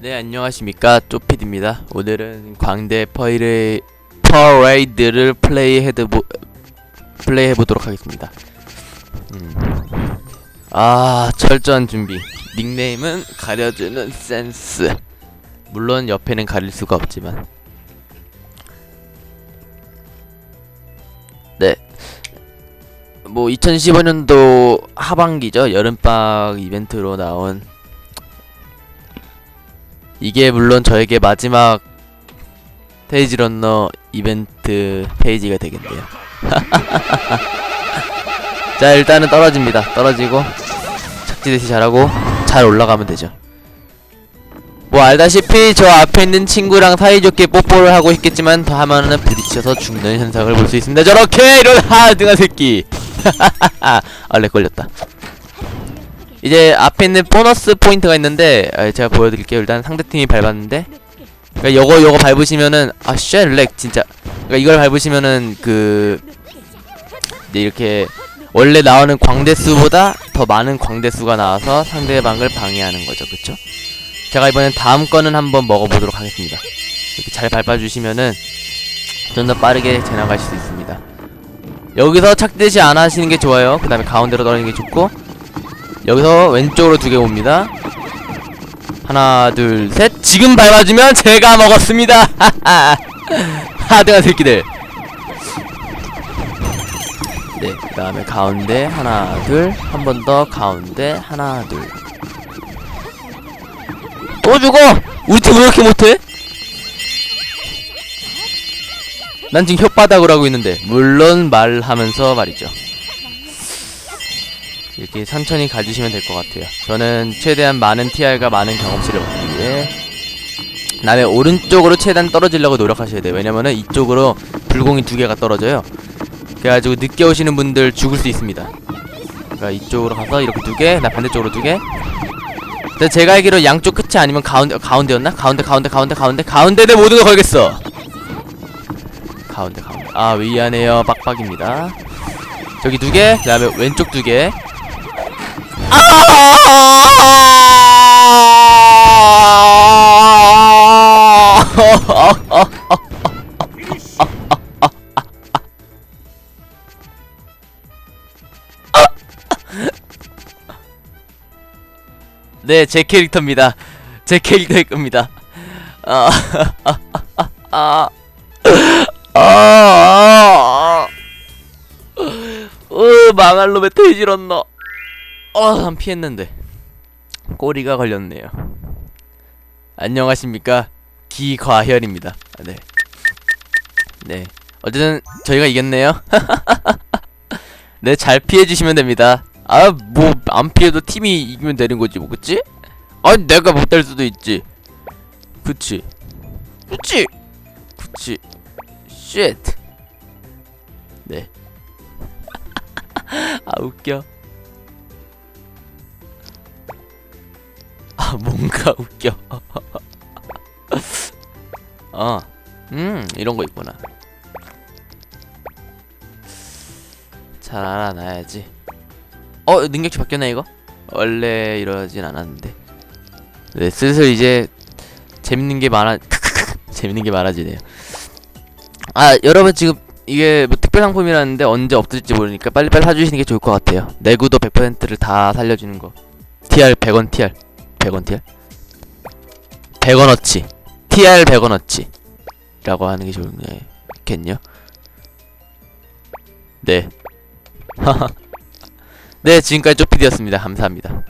네 안녕하십니까. 쪼피디입니다. 오늘은 광대 퍼이레 퍼레이드를 플레이해보 플레이 해보도록 하겠습니다. 음. 아 철저한 준비. 닉네임은 가려주는 센스. 물론 옆에는 가릴 수가 없지만. 네 뭐 2015년도 하반기죠. 여름방 이벤트로 나온 이게 물론 저에게 마지막 페이지 런너 이벤트 페이지가 되겠네요. 자 일단은 떨어집니다. 떨어지고 착지 대시 잘하고 잘 올라가면 되죠. 뭐 알다시피 저 앞에 있는 친구랑 사이좋게 뽀뽀를 하고 있겠지만 더 하면은 부딪혀서 죽는 현상을 볼 수 있습니다. 저렇게 이런 하등한 새끼. 아렉 걸렸다. 이제 앞에 있는 보너스 포인트가 있는데 아, 제가 보여드릴게요. 일단 상대팀이 밟았는데 그러니까 요거 요거 밟으시면은 아쉣렉 진짜 그러니까 이걸 밟으시면은 그 이렇게 원래 나오는 광대수보다 더 많은 광대수가 나와서 상대방을 방해하는 거죠. 그쵸? 제가 이번엔 다음 거는 한번 먹어보도록 하겠습니다. 이렇게 잘 밟아주시면은 좀 더 빠르게 지나가실 수 있습니다. 여기서 착대시 안 하시는 게 좋아요. 그 다음에 가운데로 떨어지는 게 좋고 여기서 왼쪽으로 두 개 옵니다. 하나, 둘, 셋. 지금 밟아주면 제가 먹었습니다. 하등한 새끼들. 네, 그 다음에 가운데 하나, 둘. 한 번 더 가운데 하나, 둘. 또 죽어! 우리 팀 왜 이렇게 못해? 난 지금 혓바닥을 하고 있는데 물론 말하면서 말이죠. 이렇게 천천히 가주시면 될 것 같아요. 저는 최대한 많은 TR과 많은 경험치를 얻기 위해 남의 오른쪽으로 최대한 떨어지려고 노력하셔야 돼요. 왜냐면은 이쪽으로 불공이 두 개가 떨어져요. 그래가지고 늦게 오시는 분들 죽을 수 있습니다. 그러니까 이쪽으로 가서 이렇게 두 개, 나 반대쪽으로 두 개. 근데 제가 알기로 양쪽 끝이 아니면 가운데 가운데였나? 가운데 가운데 가운데 가운데 가운데 내 모든 걸 걸겠어. 가운데 가운데. 아 미안해요 빡빡입니다. 저기 두 개, 그 다음에 왼쪽 두 개. 네, 제 캐릭터입니다. 제 캐릭터일 겁니다. 아, 아, 아, 아, 아, 아, 으, 망할 놈의 돼지런너. 어, 난 피했는데 꼬리가 걸렸네요. 안녕하십니까 기과현입니다. 아, 네, 네. 어쨌든 저희가 이겼네요. 네, 잘 피해 주시면 됩니다. 아, 뭐 안 피해도 팀이 이기면 되는 거지, 뭐 그치? 아, 내가 못될 수도 있지. 그치? 그치? 그치? 쉣. 네. 아 웃겨. 아 뭔가 웃겨. 어, 음 이런 거 있구나. 잘 알아놔야지. 어 능력치 바뀌었네 이거? 원래 이러진 않았는데. 네 슬슬 이제 재밌는 게 많아. 재밌는 게 많아지네요. 아 여러분 지금 이게 뭐 특별 상품이라는데 언제 없을지 모르니까 빨리빨리 사주시는 게 좋을 것 같아요. 내구도 100%를 다 살려주는 거. TR 100원 TR 100원 TR 100원어치 TR 100원어치 라고 하는 게 좋겠냐? 네. 네 지금까지 쪼피디였습니다. 감사합니다.